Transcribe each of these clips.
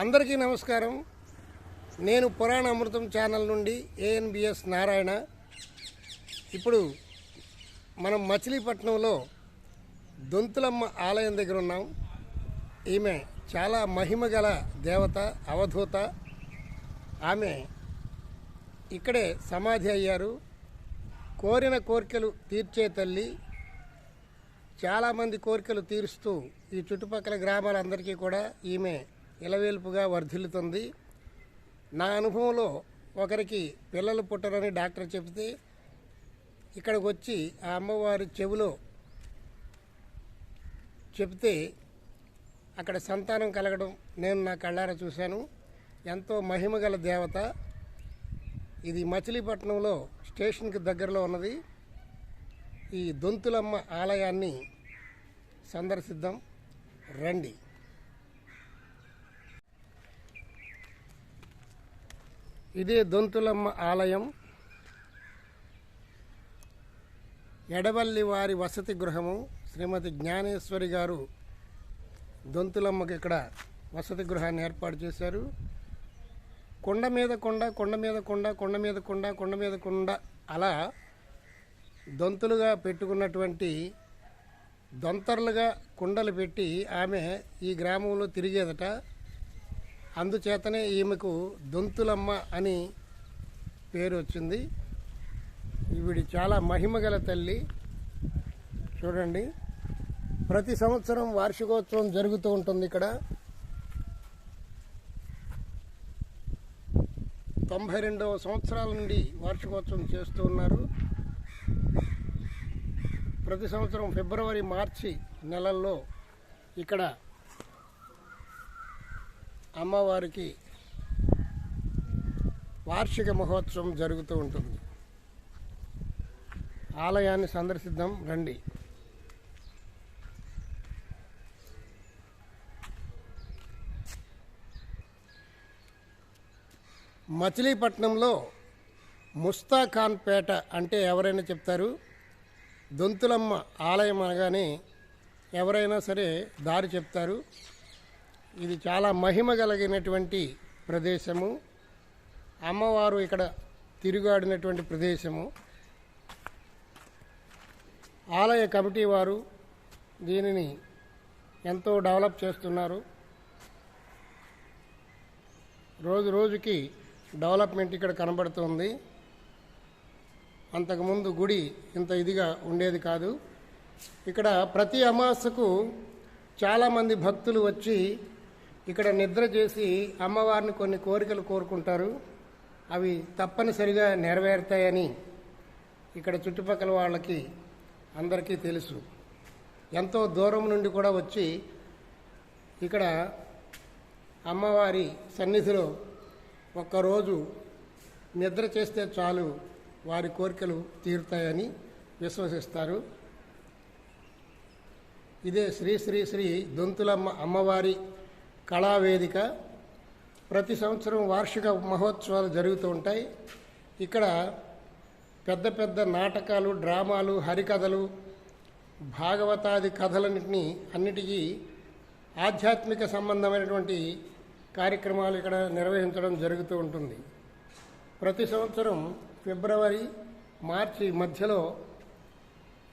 అందరికీ నమస్కారం. నేను పురాణ అమృతం ఛానల్ నుండి ఏఎన్బిఎస్ నారాయణ. ఇప్పుడు మనం మచిలీపట్నంలో దొంతులమ్మ ఆలయం దగ్గర ఉన్నాం. ఈమె చాలా మహిమ గల దేవత అవధూత. ఆమె ఇక్కడే సమాధి అయ్యారు. కోరిన కోరికలు తీర్చే తల్లి. చాలామంది కోరికలు తీరుస్తూ ఈ చుట్టుపక్కల గ్రామాలందరికీ కూడా ఈమె ఇలవేల్పుగా వర్ధిల్లుతుంది. నా అనుభవంలో ఒకరికి పిల్లలు పుట్టరని డాక్టర్ చెబితే ఇక్కడికి వచ్చి ఆ అమ్మవారి చెవిలో చెప్తే అక్కడ సంతానం కలగడం నేను నా కళ్ళారా చూశాను. ఎంతో మహిమగల దేవత. ఇది మచిలీపట్నంలో స్టేషన్కి దగ్గరలో ఉన్నది. ఈ దొంతులమ్మ ఆలయాన్ని సందర్శిద్దాం. రండి. ఇదే దొంతులమ్మ ఆలయం. ఎడవల్లి వారి వసతి గృహము. శ్రీమతి జ్ఞానేశ్వరి గారు దొంతులమ్మకి ఇక్కడ వసతి గృహాన్ని ఏర్పాటు చేశారు. కొండ మీద కొండ కొండ మీద కొండ కొండ మీద కొండ కొండ మీద కొండ అలా దొంతులుగా పెట్టుకున్నటువంటి దొంతర్లుగా కుండలు పెట్టి ఆమె ఈ గ్రామంలో తిరిగేదట. అందుచేతనే ఈమెకు దొంతులమ్మ అని పేరు వచ్చింది ఈవిడి చాలా మహిమగల తల్లి. చూడండి. ప్రతి సంవత్సరం వార్షికోత్సవం జరుగుతూ ఉంటుంది ఇక్కడ. తొంభై రెండవ సంవత్సరాల నుండి వార్షికోత్సవం చేస్తూ ఉన్నారు. ప్రతి సంవత్సరం ఫిబ్రవరి మార్చి నెలల్లో ఇక్కడ అమ్మవారికి వార్షిక మహోత్సవం జరుగుతూ ఉంటుంది. ఆలయాన్ని సందర్శిద్దాం రండి. మచిలీపట్నంలో ముస్తాఖాన్ పేట అంటే ఎవరైనా చెప్తారు? దొంతులమ్మ ఆలయం అనగానే ఎవరైనా సరే దారి చెప్తారు. ఇది చాలా మహిమ కలిగినటువంటి ప్రదేశము. అమ్మవారు ఇక్కడ తిరుగాడినటువంటి ప్రదేశము. ఆలయ కమిటీ వారు దీనిని ఎంతో డెవలప్ చేస్తున్నారు. రోజు రోజుకి డెవలప్మెంట్ ఇక్కడ కనబడుతుంది. అంతకుముందు గుడి ఇంత ఇదిగా ఉండేది కాదు. ఇక్కడ ప్రతి అమాసకు చాలామంది భక్తులు వచ్చి ఇక్కడ నిద్ర చేసి అమ్మవారిని కొన్ని కోరికలు కోరుకుంటారు. అవి తప్పనిసరిగా నెరవేరుతాయని ఇక్కడ చుట్టుపక్కల వాళ్ళకి అందరికీ తెలుసు. ఎంతో దూరం నుండి కూడా వచ్చి ఇక్కడ అమ్మవారి సన్నిధిలో ఒక్కరోజు నిద్ర చేస్తే చాలు వారి కోరికలు తీరుతాయని విశ్వసిస్తారు. ఇదే శ్రీ శ్రీ శ్రీ దొంతులమ్మ అమ్మవారి కళావేదిక. ప్రతి సంవత్సరం వార్షిక మహోత్సవాలు జరుగుతూ ఉంటాయి. ఇక్కడ పెద్ద పెద్ద నాటకాలు డ్రామాలు హరికథలు భాగవతాది కథలన్నింటినీ అన్నిటికీ ఆధ్యాత్మిక సంబంధమైనటువంటి కార్యక్రమాలు ఇక్కడ నిర్వహించడం జరుగుతూ ఉంటుంది. ప్రతి సంవత్సరం ఫిబ్రవరి మార్చి మధ్యలో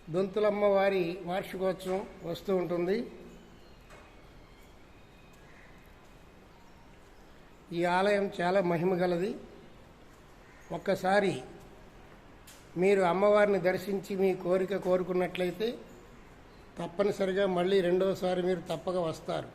దొంతులమ్మ వారి వార్షికోత్సవం వస్తూ ఉంటుంది. ఈ ఆలయం చాలా మహిమగలది ఒక్కసారి మీరు అమ్మవారిని దర్శించి మీ కోరిక కోరుకున్నట్లయితే తప్పనిసరిగా మళ్ళీ రెండవసారి మీరు తప్పక వస్తారు.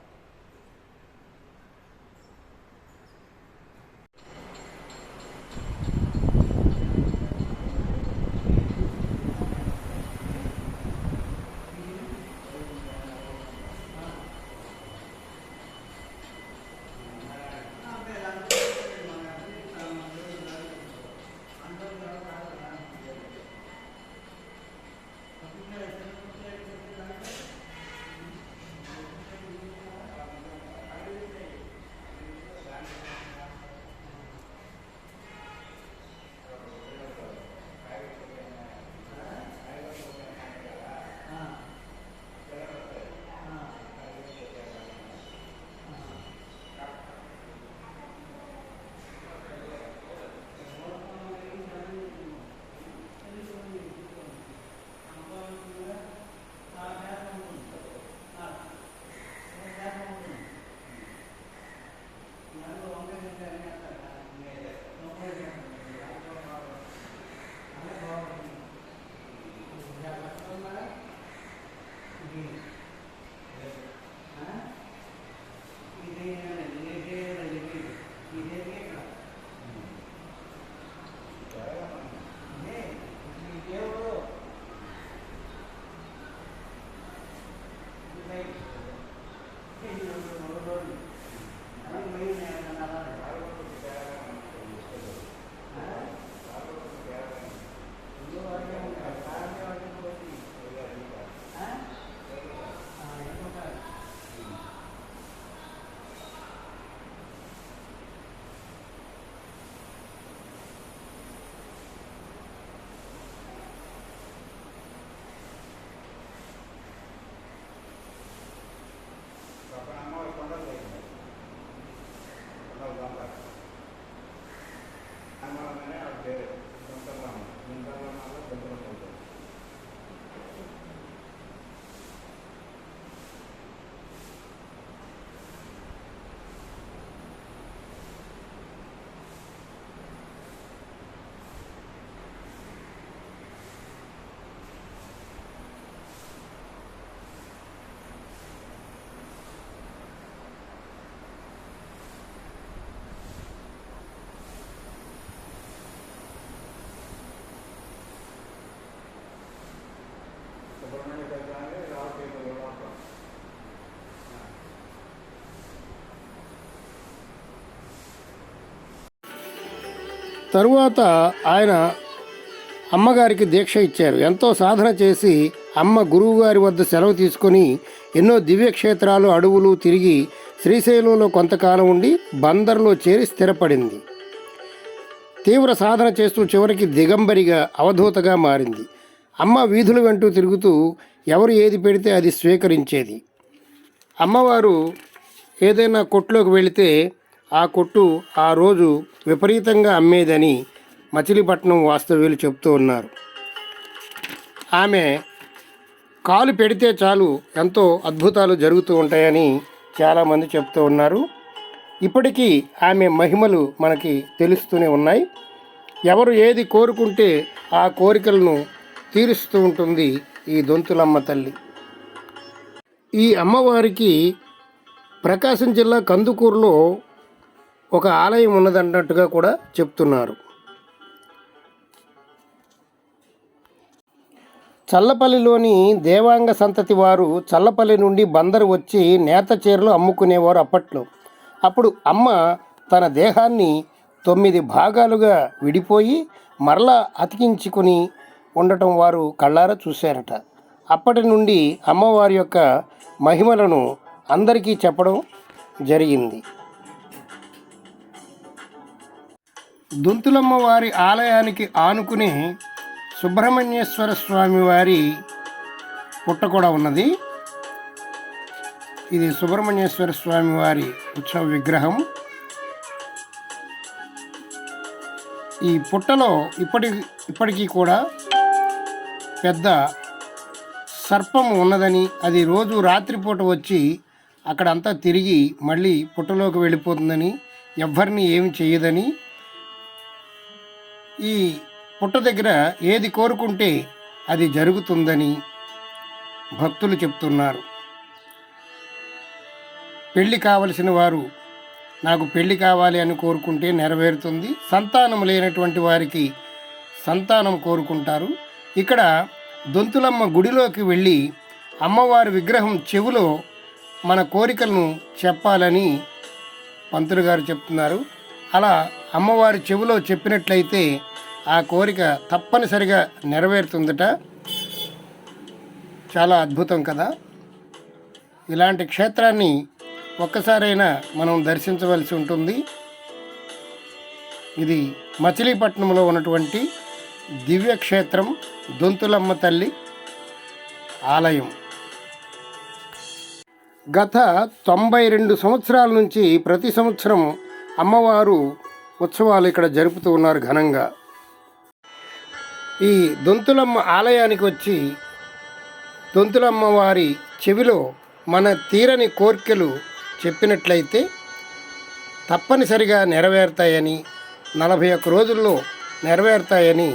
తరువాత ఆయన అమ్మగారికి దీక్ష ఇచ్చారు. ఎంతో సాధన చేసి అమ్మ గురువుగారి వద్ద సెలవు తీసుకొని ఎన్నో దివ్యక్షేత్రాలు అడవులు తిరిగి శ్రీశైలంలో కొంతకాలం ఉండి బందర్లో చేరి స్థిరపడింది. తీవ్ర సాధన చేస్తూ చివరికి దిగంబరిగా అవధూతగా మారింది. అమ్మ వీధులు వెంటూ తిరుగుతూ ఎవరు ఏది పెడితే అది స్వీకరించేది. అమ్మవారు ఏదైనా కొట్లోకి వెళితే ఆ కొట్టు ఆ రోజు విపరీతంగా అమ్మేదని మచిలీపట్నం వాస్తవ్యులు చెప్తూ ఉన్నారు. ఆమె కాలు పెడితే చాలు ఎంతో అద్భుతాలు జరుగుతూ ఉంటాయని చాలామంది చెప్తూ ఉన్నారు. ఇప్పటికీ ఆమె మహిమలు మనకి తెలుస్తూనే ఉన్నాయి. ఎవరు ఏది కోరుకుంటే ఆ కోరికలను తీరుస్తూ ఉంటుంది ఈ దొంతులమ్మ తల్లి. ఈ అమ్మవారికి ప్రకాశం జిల్లా కందుకూరులో ఒక ఆలయం ఉన్నదన్నట్టుగా కూడా చెప్తున్నారు. చల్లపల్లిలోని దేవాంగ సంతతి వారు చల్లపల్లి నుండి బందరు వచ్చి నేత చీరలు అమ్ముకునేవారు అప్పట్లో. అప్పుడు అమ్మ తన దేహాన్ని తొమ్మిది భాగాలుగా విడిపోయి మరలా అతికించుకుని ఉండటం వారు కళ్ళారా చూశారట. అప్పటి నుండి అమ్మవారి యొక్క మహిమలను అందరికీ చెప్పడం జరిగింది. దుంతులమ్మ వారి ఆలయానికి ఆనుకుని సుబ్రహ్మణ్యేశ్వర స్వామి వారి పుట్ట కూడా ఉన్నది. ఇది సుబ్రహ్మణ్యేశ్వర స్వామి వారి ఉత్సవ విగ్రహం. ఈ పుట్టలో ఇప్పటి ఇప్పటికీ కూడా పెద్ద సర్పం ఉన్నదని అది రోజు రాత్రిపూట వచ్చి అక్కడంతా తిరిగి మళ్ళీ పుట్టలోకి వెళ్ళిపోతుందని ఎవ్వరిని ఏమి చేయదని ఈ పుట్ట దగ్గర ఏది కోరుకుంటే అది జరుగుతుందని భక్తులు చెప్తున్నారు. పెళ్ళి కావలసిన వారు నాకు పెళ్ళి కావాలి అని కోరుకుంటే నెరవేరుతుంది. సంతానం లేనటువంటి వారికి సంతానం కోరుకుంటారు. ఇక్కడ దొంతులమ్మ గుడిలోకి వెళ్ళి అమ్మవారి విగ్రహం చెవిలో మన కోరికలను చెప్పాలని పంతులు గారు చెప్తున్నారు. అలా అమ్మవారి చెవిలో చెప్పినట్లయితే ఆ కోరిక తప్పనిసరిగా నెరవేరుతుందట. చాలా అద్భుతం కదా. ఇలాంటి క్షేత్రాన్ని ఒక్కసారైనా మనం దర్శించవలసి ఉంటుంది. ఇది మచిలీపట్నంలో ఉన్నటువంటి దివ్యక్షేత్రం దొంతులమ్మ తల్లి ఆలయం. గత తొంభై రెండు సంవత్సరాల నుంచి ప్రతి సంవత్సరం అమ్మవారు ఉత్సవాలు ఇక్కడ జరుపుతూ ఉన్నారు ఘనంగా. ఈ దొంతులమ్మ ఆలయానికి వచ్చి దొంతులమ్మ వారి చెవిలో మన తీరని కోర్కెలు చెప్పినట్లయితే తప్పనిసరిగా నెరవేరుతాయని నలభై ఒక్క రోజుల్లో నెరవేరుతాయని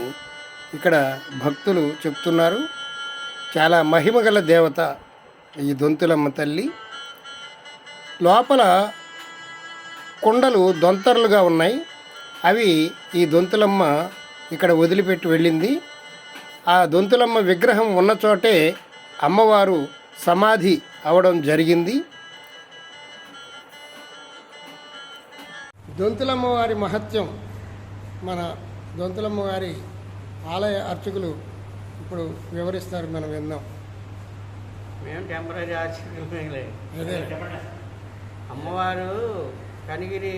ఇక్కడ భక్తులు చెప్తున్నారు. చాలా మహిమగల దేవత ఈ దొంతులమ్మ తల్లి. లోపల కొండలు దొంతరలుగా ఉన్నాయి. అవి ఈ దొంతులమ్మ ఇక్కడ వదిలిపెట్టి వెళ్ళింది. ఆ దొంతులమ్మ విగ్రహం ఉన్న చోటే అమ్మవారు సమాధి అవడం జరిగింది. దొంతులమ్మ వారి మహత్యం మన దొంతులమ్మ వారి ఆలయ అర్చకులు ఇప్పుడు వివరిస్తారు మనం విందాం. మేము టెంపరీ అదే. అమ్మవారు కనిగిరి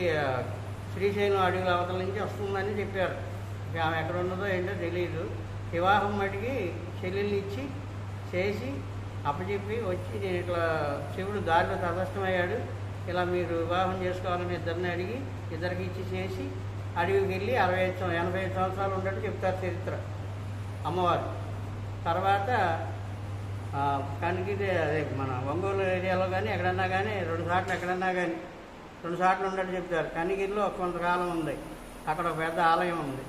శ్రీశైలం అడుగుల అవతల నుంచి వస్తుందని చెప్పారు. ఆమె ఎక్కడ ఉన్నదో ఏంటో తెలియదు వివాహం మటుకి చెల్లెల్ని ఇచ్చి చేసి అప్పచెప్పి వచ్చి నేను ఇట్లా శివుడు దారిలో తదస్తమయ్యాడు ఇలా మీరు వివాహం చేసుకోవాలని ఇద్దరిని అడిగి ఇద్దరికి ఇచ్చి చేసి అడవికి వెళ్ళి అరవై ఐదు ఎనభై ఐదు సంవత్సరాలు ఉన్నట్టు చెప్తారు చరిత్ర. అమ్మవారు. తర్వాత ఆ, అదే మన ఒంగోలు ఏరియాలో కానీ ఎక్కడన్నా కానీ రెండు సార్లు ఎక్కడన్నా కానీ రెండు సార్లు ఉన్నట్టు చెప్తారు కనిగిరిలో కొంతకాలం ఉంది. అక్కడ ఒక పెద్ద ఆలయం ఉంది.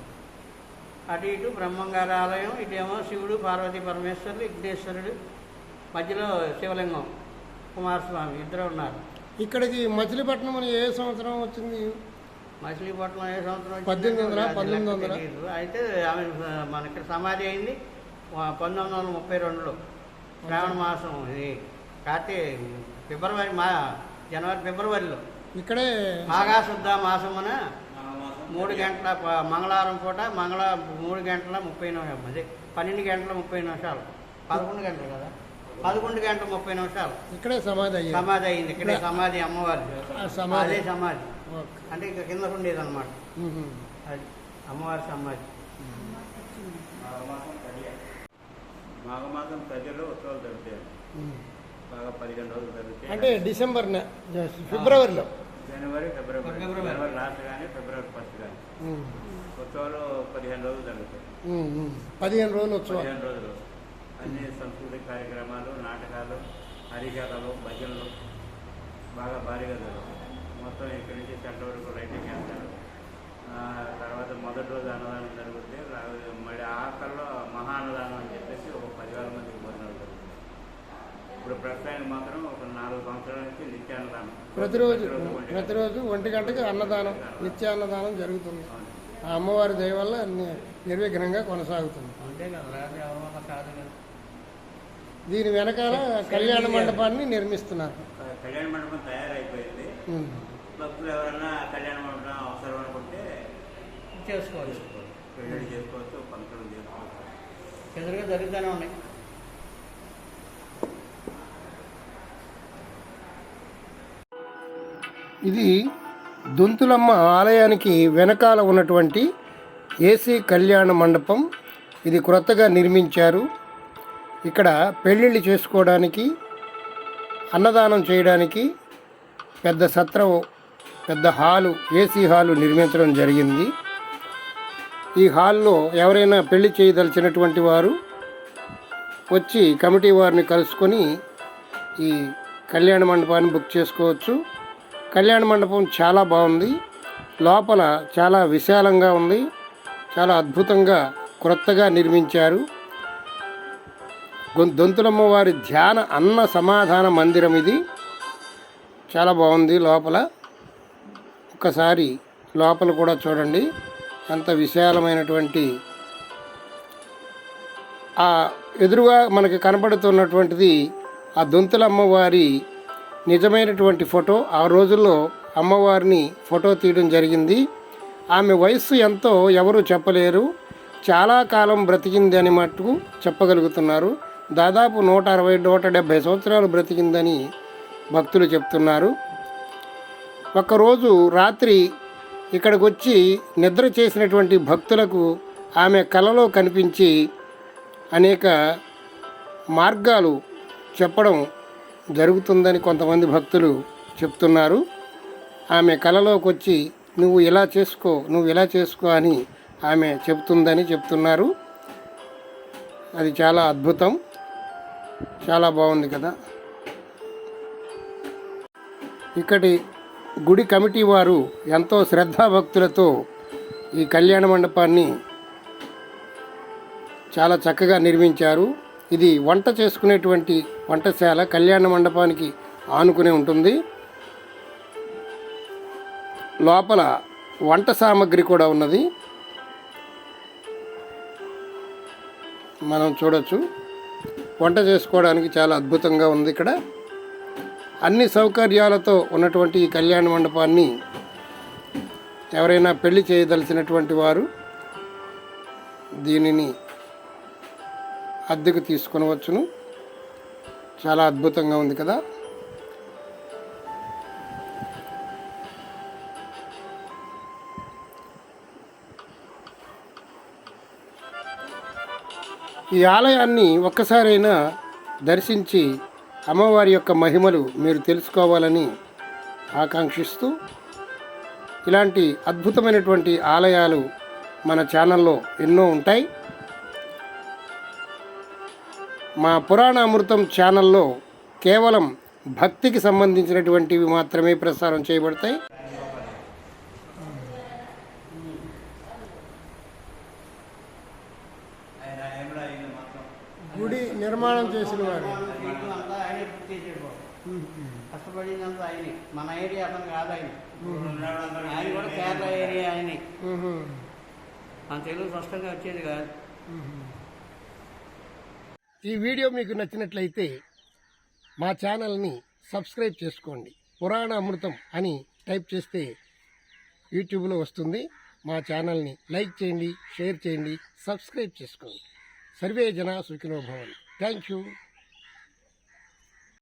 అటు ఇటు బ్రహ్మంగారి ఆలయం ఇటేమో శివుడు పార్వతీ పరమేశ్వరుడు విఘ్నేశ్వరుడు మధ్యలో శివలింగం కుమారస్వామి ఇద్దరు ఉన్నారు. ఇక్కడికి మచిలీపట్నం అని ఏ సంవత్సరం వచ్చింది? మచిలీపట్నం ఏ సంవత్సరం వచ్చిందో పద్దెనిమిది వందల, వందల? అయితే ఆమె మన ఇక్కడ సమాధి అయింది. పంతొమ్మిది వందల ముప్పై రెండులో. శ్రావణ మాసం ఇది కార్తీ ఫిబ్రవరి మా జనవరి ఫిబ్రవరిలో. ఇక్కడే మాఘాశుద్ధ మాసమున మూడు గంటల మంగళవారం పూట మంగళ మూడు గంటల ముప్పై నిమిషాలు అదే పన్నెండు గంటల ముప్పై నిమిషాలు. పదకొండు గంటలు కదా? పదకొండు గంటల ముప్పై నిమిషాలు. ఇక్కడే సమాధి సమాధి అయింది ఇక్కడే సమాధి అమ్మవారి అదే సమాధి. అంటే ఇక కింద ఉండేది అనమాట. అది అమ్మవారి సమాధి. మాఘమాసం ప్రజలు ఉత్సవాలు జరుగుతాయి. బాగా పదిహేను రోజులు జరుగుతాయి. అంటే డిసెంబర్ ఫిబ్రవరిలో. జనవరి ఫిబ్రవరి. ఫిబ్రవరి. జనవరి లాస్ట్ కానీ ఫిబ్రవరి ఫస్ట్ కానీ. ఉత్సవాలు పదిహేను రోజులు జరుగుతాయి. పదిహేను రోజులు ఉత్సవం పదిహేను రోజులు. అన్ని సంస్కృతిక కార్యక్రమాలు నాటకాలు హరికథలు భజనలు బాగా భారీగా జరుగుతాయి. మొత్తం ఇక్కడి నుంచి సెంటర్ వరకు లైటింగ్ చేస్తారు ఆ, తర్వాత మొదటి రోజు అన్నదానం జరుగుతుంది. మళ్ళీ ఆఖరిలో మహా అన్నదానం అని చెప్పేసి ఒక పదివేల మందికి భోజనాలు జరుగుతుంది ఇప్పుడు ప్రస్తుతానికి మాత్రం ఒక నాలుగు సంవత్సరాల నుంచి నిత్య అన్నదానం ప్రతిరోజు ఒంటి గంట. ప్రతిరోజు ఒంటి గంటకి అన్నదానం నిత్య అన్నదానం జరుగుతుంది. ఆ అమ్మవారి దయ వల్ల నిర్విఘ్నంగా కొనసాగుతుంది. దీని వెనకాల కళ్యాణ మండపాన్ని నిర్మిస్తున్నారు. కళ్యాణ మండపం తయారైపోయింది. భక్తులు ఎవరైనా కళ్యాణ మండపం అవసరం అనుకుంటే చేసుకోవాలి చేసుకోవచ్చు. పెళ్ళి చేసుకోవచ్చు పంతులు చేసుకోవచ్చు. ఎదురుగా జరుగుతూనే ఉన్నాయి. ఇది దొంతులమ్మ ఆలయానికి వెనకాల ఉన్నటువంటి ఏసీ కళ్యాణ మండపం. ఇది క్రొత్తగా నిర్మించారు. ఇక్కడ పెళ్ళిళ్ళు చేసుకోవడానికి అన్నదానం చేయడానికి పెద్ద సత్రం పెద్ద హాలు ఏసీ హాలు నిర్మించడం జరిగింది. ఈ హాల్లో ఎవరైనా పెళ్ళి చేయదలిచినటువంటి వారు వచ్చి కమిటీ వారిని కలుసుకొని ఈ కళ్యాణ మండపాన్ని బుక్ చేసుకోవచ్చు. కళ్యాణ మండపం చాలా బాగుంది. లోపల చాలా విశాలంగా ఉంది. చాలా అద్భుతంగా క్రొత్తగా నిర్మించారు. దొంతులమ్మ వారి ధ్యాన అన్న సమాధాన మందిరం ఇది. చాలా బాగుంది లోపల. ఒక్కసారి లోపల కూడా చూడండి. అంత విశాలమైనటువంటి ఆ ఎదురుగా మనకి కనపడుతున్నటువంటిది ఆ దొంతులమ్మ వారి నిజమైనటువంటి ఫోటో. ఆ రోజుల్లో అమ్మవారిని ఫోటో తీయడం జరిగింది. ఆమె వయస్సు ఎంతో ఎవరు చెప్పలేరు. చాలా కాలం బ్రతికింది అని మట్టుకు చెప్పగలుగుతున్నారు. దాదాపు నూట అరవై నూట డెబ్భై సంవత్సరాలు బ్రతికిందని భక్తులు చెప్తున్నారు. ఒకరోజు రాత్రి ఇక్కడికి వచ్చి నిద్ర చేసినటువంటి భక్తులకు ఆమె కలలో కనిపించి అనేక మార్గాలు చెప్పడం జరుగుతుందని కొంతమంది భక్తులు చెప్తున్నారు. ఆమె కలలోకి వచ్చి నువ్వు ఇలా చేసుకో నువ్వు ఇలా చేసుకో అని ఆమె చెప్తుందని చెప్తున్నారు. అది చాలా అద్భుతం. చాలా బాగుంది కదా. ఇక్కడి గుడి కమిటీ వారు ఎంతో శ్రద్ధాభక్తులతో ఈ కళ్యాణ మండపాన్ని చాలా చక్కగా నిర్మించారు. ఇది వంట చేసుకునేటువంటి వంటశాల కళ్యాణ మండపానికి ఆనుకునే ఉంటుంది. లోపల వంట సామాగ్రి కూడా ఉన్నది. మనం చూడొచ్చు. వంట చేసుకోవడానికి చాలా అద్భుతంగా ఉంది ఇక్కడ. అన్ని సౌకర్యాలతో ఉన్నటువంటి ఈ కళ్యాణ మండపాన్ని ఎవరైనా పెళ్ళి చేయదలిచినటువంటి వారు దీనిని అద్దెకు తీసుకొనవచ్చును. చాలా అద్భుతంగా ఉంది కదా. ఈ ఆలయాన్ని ఒక్కసారైనా దర్శించి అమ్మవారి యొక్క మహిమలు మీరు తెలుసుకోవాలని ఆకాంక్షిస్తూ ఇలాంటి అద్భుతమైనటువంటి ఆలయాలు మన ఛానల్లో ఎన్నో ఉంటాయి. మా పురాణ అమృతం ఛానల్లో కేవలం భక్తికి సంబంధించినటువంటివి మాత్రమే ప్రసారం చేయబడతాయి. గుడి నిర్మాణం చేసిన వారు. కష్టపడిందంతా ఆయనే. మన ఏరియా అతను కాదు ఆయన. ఆయన కూడా కేరళ ఏరియా ఆయనే. మన తెలుగు స్పష్టంగా వచ్చేది కాదు. ఈ వీడియో మీకు నచ్చినట్లయితే మా ఛానల్ని సబ్స్క్రైబ్ చేసుకోండి. పురాణ అమృతం అని టైప్ చేస్తే యూట్యూబ్లో వస్తుంది. మా ఛానల్ని లైక్ చేయండి షేర్ చేయండి సబ్స్క్రైబ్ చేసుకోండి. సర్వే జన సుఖినో భవన్ థ్యాంక్ యూ.